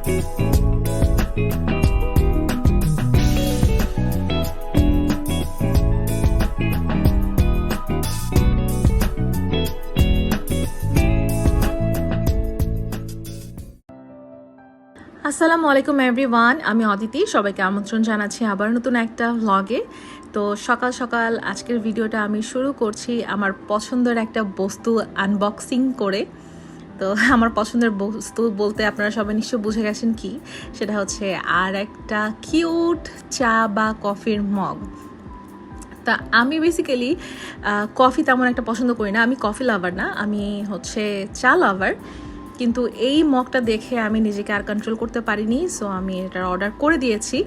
আসসালামু আলাইকুম এভরিওয়ান আমি অদিতি, সবাইকে আমন্ত্রণ জানাচ্ছি আবার নতুন একটা ভ্লগে তো সকাল সকাল আজকের ভিডিওটা আমি শুরু করছি আমার পছন্দের একটা বস্তু আনবক্সিং করে। তো আমার পছন্দের বস্তু বলতে আপনারা সবাই নিশ্চয় বুঝে গেছেন কি? সেটা হচ্ছে আর একটা কিউট চা বা কফির মগ। তা আমি বেসিক্যালি কফি তেমন একটা পছন্দ করি না। আমি কফি লাভার না, আমি হচ্ছে চা লাভার কিন্তু এই মগটা দেখে আমি নিজেকে আর কন্ট্রোল করতে পারিনি সো আমি এটার অর্ডার করে দিয়েছি।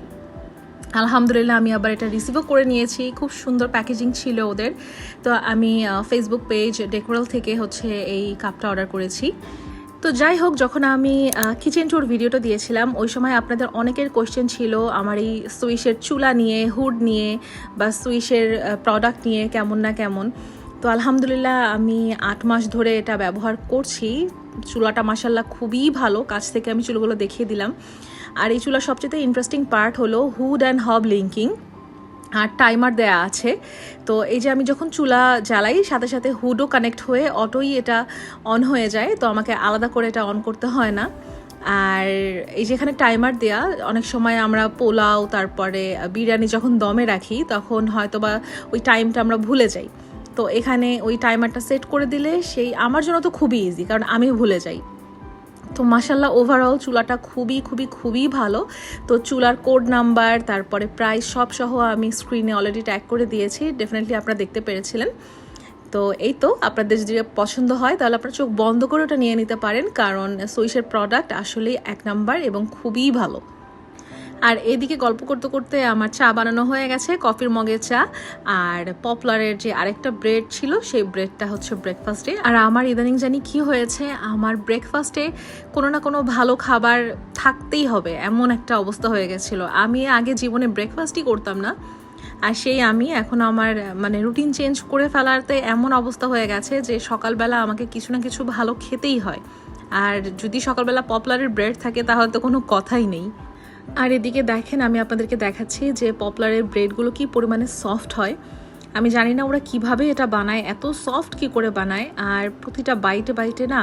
আলহামদুলিল্লাহ আমি আবার এটা রিসিভও করে নিয়েছি। খুব সুন্দর প্যাকেজিং ছিল ওদের। তো আমি ফেসবুক পেজ ডেকোরাল থেকে হচ্ছে এই কাপটা অর্ডার করেছি। তো যাই হোক, যখন আমি কিচেন ট্যুর ভিডিওটা দিয়েছিলাম, ওই সময় আপনাদের অনেকের কোয়েশ্চেন ছিল আমার এই সুইসের চুলা নিয়ে হুড নিয়ে বা সুইসের প্রোডাক্ট নিয়ে কেমন না কেমন। তো আলহামদুলিল্লাহ আমি আট মাস ধরে এটা ব্যবহার করছি। চুলাটা মাসাল্লাহ খুবই ভালো। কাছ থেকে আমি চুলোগুলো দেখিয়ে দিলাম। আর এই চুলার সবচেয়ে ইন্টারেস্টিং পার্ট হলো হুড অ্যান্ড হব লিঙ্কিং আর টাইমার দেয়া আছে। তো এই যে আমি যখন চুলা জ্বালাই, সাথে সাথে হুডও কানেক্ট হয়ে অটোই এটা অন হয়ে যায়। তো আমাকে আলাদা করে এটা অন করতে হয় না। আর এই যেখানে টাইমার দেয়া, অনেক সময় আমরা পোলাও, তারপরে বিরিয়ানি যখন দমে রাখি, তখন হয়তো বা ওই টাইমটা আমরা ভুলে যাই। তো এখানে ওই টাইমারটা সেট করে দিলে সেই, আমার জন্য তো খুবই ইজি কারণ আমি ভুলে যাই। তো মাসাল্লাহ ওভারঅল চুলাটা খুবই খুবই খুবই ভালো। তো চুলার কোড নাম্বার তারপরে প্রাইস সব সহ আমি স্ক্রিনে অলরেডি ট্যাগ করে দিয়েছি। ডেফিনেটলি আপনারা দেখতে পেরেছিলেন। তো এই তো, আপনাদের যদি পছন্দ হয়, তাহলে আপনারা চোখ বন্ধ করে ওটা নিয়ে নিতে পারেন, কারণ সুইসের প্রোডাক্ট আসলেই এক নাম্বার এবং খুবই ভালো। আর এদিকে গল্প করতে করতে আমার চা বানানো হয়ে গেছে, কফির মগের চা। আর পপুলারের যে আরেকটা ব্রেড ছিল, সেই ব্রেডটা হচ্ছে ব্রেকফাস্টে আর আমার ইদানিং জানি কি হয়েছে, আমার ব্রেকফাস্টে কোনো না কোনো ভালো খাবার থাকতেই হবে, এমন একটা অবস্থা হয়ে গেছিল। আমি আগে জীবনে ব্রেকফাস্টই করতাম না, আর সেই আমি এখন আমার মানে রুটিন চেঞ্জ করে ফেলাতে এমন অবস্থা হয়ে গেছে যে সকালবেলা আমাকে কিছু না কিছু ভালো খেতেই হয়। আর যদি সকালবেলা পপুলারের ব্রেড থাকে, তাহলে তো কোনো কথাই নেই। আর এদিকে দেখেন, আমি আপনাদেরকে দেখাচ্ছি যে পপুলারের ব্রেডগুলো কি পরিমাণে সফট হয়। আমি জানি না ওরা কীভাবে এটা বানায়, এত সফট কি করে বানায়, আর প্রতিটা বাইটে বাইটে না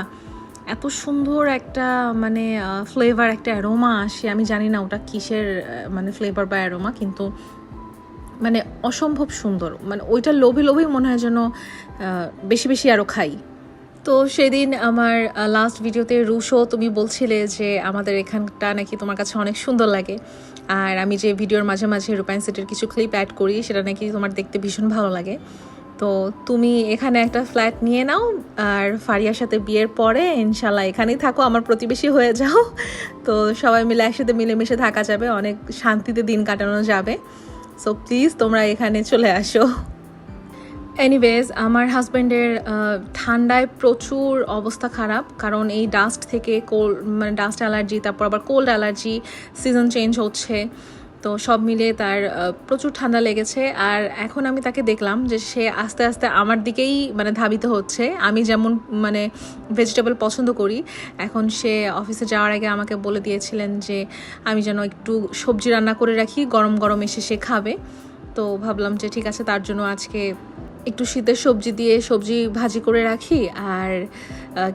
এত সুন্দর একটা মানে ফ্লেভার একটা অ্যারোমা আসে। আমি জানি না ওটা কিসের মানে ফ্লেভার বা অ্যারোমা কিন্তু মানে অসম্ভব সুন্দর। মানে ওইটা লোভে লোভেই মনে হয় যেন বেশি বেশি আরও খাই। তো সেদিন আমার লাস্ট ভিডিওতে রুশো তুমি বলছিলে যে আমাদের এখানটা নাকি তোমার কাছে অনেক সুন্দর লাগে। আর আমি যে ভিডিওর মাঝে মাঝে রূপায়ণ সেটের কিছু ক্লিপ অ্যাড করি, সেটা নাকি তোমার দেখতে ভীষণ ভালো লাগে। তো তুমি এখানে একটা ফ্ল্যাট নিয়ে নাও, আর ফারিয়ার সাথে বিয়ের পরে ইনশাল্লাহ এখানেই থাকো, আমার প্রতিবেশী হয়ে যাও। তো সবাই মিলে একসাথে মিলেমিশে থাকা যাবে, অনেক শান্তিতে দিন কাটানো যাবে। সো প্লিজ তোমরা এখানে চলে আসো। এনিওয়েজ আমার হাজব্যান্ডের ঠান্ডায় প্রচুর অবস্থা খারাপ, কারণ এই ডাস্ট থেকে কোল্ড মানে ডাস্ট অ্যালার্জি তারপর আবার কোল্ড অ্যালার্জি সিজন চেঞ্জ হচ্ছে। তো সব মিলে তার প্রচুর ঠান্ডা লেগেছে। আর এখন আমি তাকে দেখলাম যে সে আস্তে আস্তে আমার দিকেই মানে ধাবিত হচ্ছে। আমি যেমন মানে ভেজিটেবল পছন্দ করি, এখন সে অফিসে যাওয়ার আগে আমাকে বলে দিয়েছিলেন যে, আমি যেন একটু সবজি রান্না করে রাখি, গরম গরম এসে সে খাবে। তো ভাবলাম যে, ঠিক আছে, তার জন্য আজকে একটু শীতের সবজি দিয়ে সবজি ভাজি করে রাখি আর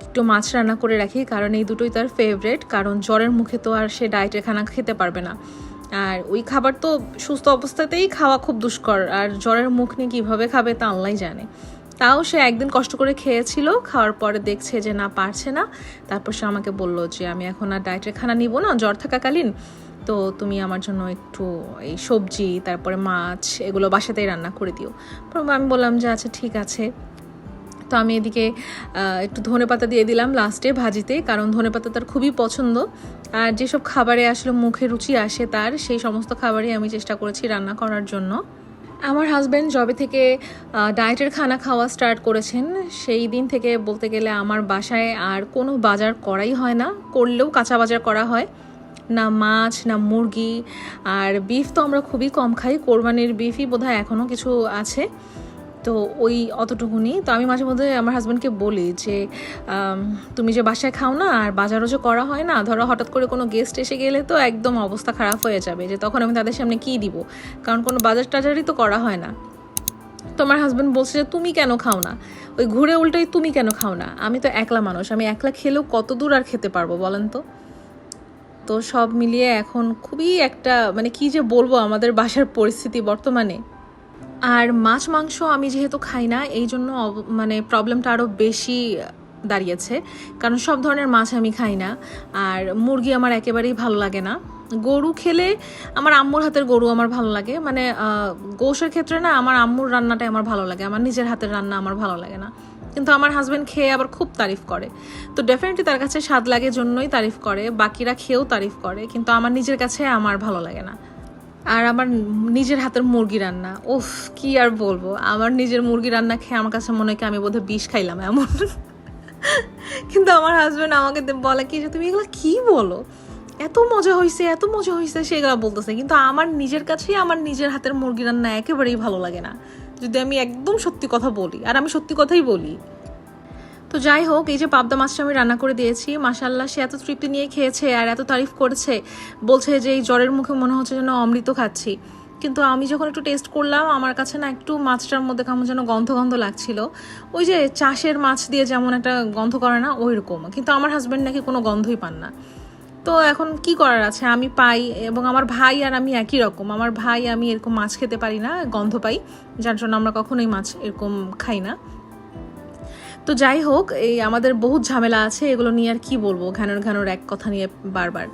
একটু মাছ রান্না করে রাখি, কারণ এই দুটোই তার ফেভারেট কারণ জ্বরের মুখে তো আর সে ডায়েটের খানা খেতে পারবে না। আর ওই খাবার তো সুস্থ অবস্থাতেই খাওয়া খুব দুষ্কর, আর জ্বরের মুখ নিয়ে কীভাবে খাবে তা আল্লাহ জানে। তাও সে একদিন কষ্ট করে খেয়েছিল, খাওয়ার পরে দেখছে যে না, পারছে না। তারপর সে আমাকে বলল যে, আমি এখন আর ডায়েটের খানা নিব না, জ্বর থাকাকালীন তো তুমি আমার জন্য একটু এই সবজি, তারপরে মাছ এগুলো বাসাতেই রান্না করে দিও। আমি বললাম যে আচ্ছা ঠিক আছে। তো আমি এদিকে একটু ধনে পাতা দিয়ে দিলাম লাস্টে ভাজিতে, কারণ ধনে পাতা তার খুবই পছন্দ। আর যেসব খাবারে আসলে মুখে রুচি আসে তার, সেই সমস্ত খাবারই আমি চেষ্টা করেছি রান্না করার জন্য। আমার হাজব্যান্ড জবে থেকে ডায়েটের খানা খাওয়া স্টার্ট করেছেন। সেই দিন থেকে বলতে গেলে আমার বাসায় আর কোনো বাজার করাই হয় না। করলেও কাঁচা বাজার করা হয়। না মাছ, না মুরগি, আর বিফ তো আমরা খুবই কম খাই। কোরবানির বিফই বোধহয় এখনও কিছু আছে। তো ওই অতটুকুনি। তো আমি মাঝে মধ্যে আমার হাজব্যান্ডকে বলি যে তুমি যে বাসায় খাও না, আর বাজারও যে করা হয় না, ধরো হঠাৎ করে কোনো গেস্ট এসে গেলে তো একদম অবস্থা খারাপ হয়ে যাবে যে তখন আমি তাদের সামনে কী দিব? কারণ কোনো বাজার টাজারই তো করা হয় না। তো আমার হাজব্যান্ড বলছে যে, তুমি কেন খাও না? ওই ঘুরে উল্টাই, তুমি কেন খাও না? আমি তো একলা মানুষ। আমি একলা খেলেও কত দূর আর খেতে পারব বলেন তো? তো সব মিলিয়ে এখন খুবই একটা মানে কি যে বলব আমাদের বাসার পরিস্থিতি বর্তমানে। আর মাছ, মাংস আমি যেহেতু খাই না, এই জন্য মানে প্রবলেমটা আরও বেশি দাঁড়িয়েছে। কারণ সব ধরনের মাছ আমি খাই না। আর মুরগি আমার একেবারেই ভালো লাগে না। গরু খেলে আমার আম্মুর হাতের গরু আমার ভালো লাগে। মানে গোশের ক্ষেত্রে না আমার আম্মুর রান্নাটাই আমার ভালো লাগে। আমার নিজের হাতের রান্না আমার ভালো লাগে না। কিন্তু আমার হাজব্যান্ড খেয়ে আবার খুব তারিফ করে। তো ডেফিনেটলি তার কাছে স্বাদ লাগে জন্যই তারিফ করে, বাকিরা খেয়েও তারিফ করে, কিন্তু আমার নিজের কাছে আমার ভালো লাগে না। আর আমার নিজের হাতের মুরগি রান্না, উফ, কি আর বলব? আমার নিজের মুরগি রান্না খেয়ে আমার কাছে মনে হয় আমি বোধহয় বিষ খাইলাম এমন। কিন্তু আমার হাজব্যান্ড আমাকে বলে কি যে, তুমি এগুলো কি বলো? এত মজা হয়েছে এত মজা হয়েছে সেগুলো বলতেছে। কিন্তু আমার নিজের কাছেই আমার নিজের হাতের মুরগি রান্না একেবারেই ভালো লাগে না। যদি আমি একদম সত্যি কথা বলি, আর আমি সত্যি কথাই বলি। তো যাই হোক, এই যে পাবদা মাছটা আমি রান্না করে দিয়েছি মাসাল্লাহ সে এত তৃপ্তি নিয়ে খেয়েছে আর এত তারিফ করেছে, বলছে যে এই জ্বরের মুখে মনে হচ্ছে যেন অমৃত খাচ্ছি। কিন্তু আমি যখন একটু টেস্ট করলাম, আমার কাছে না একটু মাছটার মধ্যে কেমন যেন গন্ধ গন্ধ লাগছিল। ওই যে চাষের মাছ দিয়ে যেমন একটা গন্ধ করে না ওই রকম কিন্তু আমার হাজব্যান্ড নাকি কোনো গন্ধই পান না। তো এখন কি করার আছে? আমি পাই এবং আমার ভাই আর আমি একই রকম। আমার ভাই, আমি এরকম মাছ খেতে পারি না, গন্ধ পাই। যার জন্য আমরা কখনোই মাছ এরকম খাই না। তো যাই হোক, এই আমাদের বহুত ঝামেলা আছে। এগুলো নিয়ে আর কি বলব? ঘানোর ঘানোর এক কথা নিয়ে বারবার।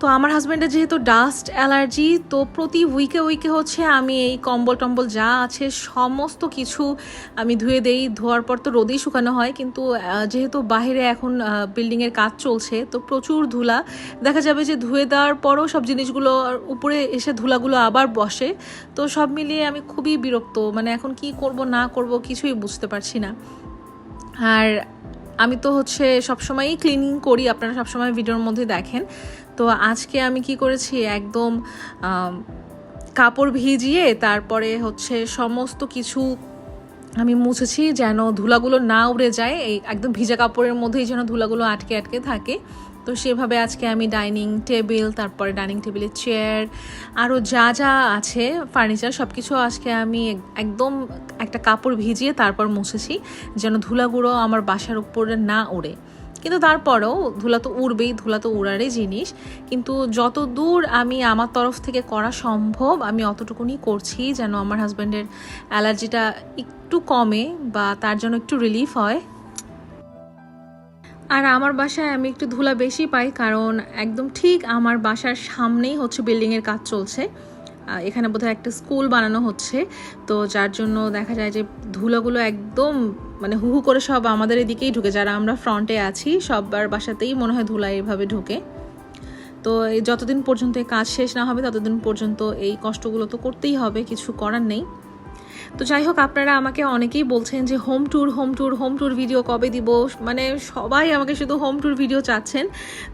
তো আমার হাজব্যান্ডের যেহেতু ডাস্ট অ্যালার্জি তো প্রতি উইকে উইকে হচ্ছে আমি এই কম্বল টম্বল যা আছে সমস্ত কিছু আমি ধুয়ে দেই। ধোয়ার পর তো রোদেই শুকানো হয়, কিন্তু যেহেতু বাইরে এখন বিল্ডিংয়ের কাজ চলছে, তো প্রচুর ধুলা। দেখা যাবে যে ধুয়ে দেওয়ার পরও সব জিনিসগুলো উপরে এসে ধুলাগুলো আবার বসে। তো সব মিলিয়ে আমি খুবই বিরক্ত মানে এখন কি করব না করব কিছুই বুঝতে পারছি না। আর আমি তো হচ্ছে সবসময়ই ক্লিনিং করি, আপনারা সবসময় ভিডিওর মধ্যে দেখেন। তো আজকে আমি কি করেছি, একদম কাপড় ভিজিয়ে তারপরে হচ্ছে সমস্ত কিছু আমি মুছেছি যেন ধুলাগুলো না উড়ে যায়, এই একদম ভিজা কাপড়ের মধ্যেই যেন ধুলাগুলো আটকে আটকে থাকে। তো সেভাবে আজকে আমি ডাইনিং টেবিল, তারপরে ডাইনিং টেবিলের চেয়ার, আরও যা যা আছে, ফার্নিচার সব কিছু আজকে আমি একদম একটা কাপড় ভিজিয়ে তারপর মুছেছি, যেন ধুলাগুলো আমার বাসার উপরে না ওড়ে। কিন্তু তারপরেও ধুলা তো উড়বেই, ধুলা তো উড়ারই জিনিস। কিন্তু যত দূর আমি আমার তরফ থেকে করা সম্ভব, আমি অতটুকুনি করছি যেন আমার হাজব্যান্ডের অ্যালার্জিটা একটু কমে বা তার জন্য একটু রিলিফ হয়। আর আমার বাসায় আমি একটু ধুলা বেশি পাই, কারণ একদম ঠিক আমার বাসার সামনেই হচ্ছে বিল্ডিংয়ের কাজ চলছে। এখানে বোধহয় একটা স্কুল বানানো হচ্ছে। তো যার জন্য দেখা যায় যে ধুলাগুলো একদম মানে হু হু করে সব আমাদের এদিকেই ঢুকে যারা আমরা ফ্রন্টে আছি সবার বাসাতেই মনে হয় ধুলা এইভাবে ঢুকে। তো যতদিন পর্যন্ত কাজ শেষ না হবে, ততদিন পর্যন্ত এই কষ্টগুলো তো করতেই হবে, কিছু করার নেই। তো যাই হোক আপনারা আমাকে অনেকেই বলছেন যে home tour home tour home tour video কবে দিব? মানে সবাই আমাকে শুধু হোম ট্যুর ভিডিও চাচ্ছেন।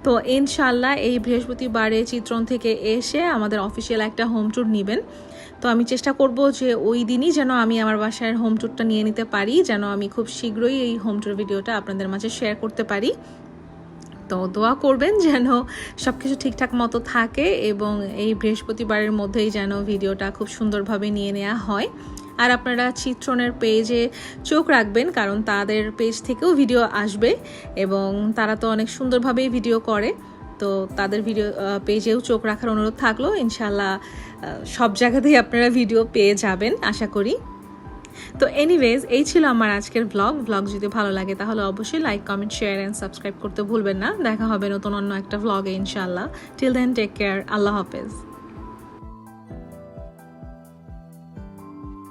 তো ইনশাল্লাহ এই বৃহস্পতিবারে চিত্রণ থেকে এসে আমাদের অফিসিয়াল একটা হোম ট্যুর নেবেন। তো আমি চেষ্টা করব যে ওই দিনই যেন আমি আমার বাসার হোম ট্যুরটা নিয়ে নিতে পারি, যেন আমি খুব শীঘ্রই এই হোম ট্যুর ভিডিওটা আপনাদের মাঝে শেয়ার করতে পারি। তো দোয়া করবেন যেন সব কিছু ঠিকঠাক মতো থাকে এবং এই বৃহস্পতিবারের মধ্যেই যেন ভিডিওটা খুব সুন্দরভাবে নিয়ে নেওয়া হয়। আর আপনারা চিত্রনের পেজে চোখ রাখবেন, কারণ তাদের পেজ থেকেও ভিডিও আসবে এবং তারা তো অনেক সুন্দরভাবেই ভিডিও করে। তো তাদের ভিডিও পেজেও চোখ রাখার অনুরোধ থাকল। ইনশাল্লাহ সব জায়গাতেই আপনারা ভিডিও পেয়ে যাবেন, আশা করি। তো এনিওয়েজ এই ছিল আমার আজকের ব্লগ ব্লগ যদি ভালো লাগে, তাহলে অবশ্যই like comment share and subscribe করতে ভুলবেন না। দেখা হবে নতুন অন্য একটা ব্লগে ইনশাল্লাহ টিল দেন টেক কেয়ার আল্লাহ হাফেজ।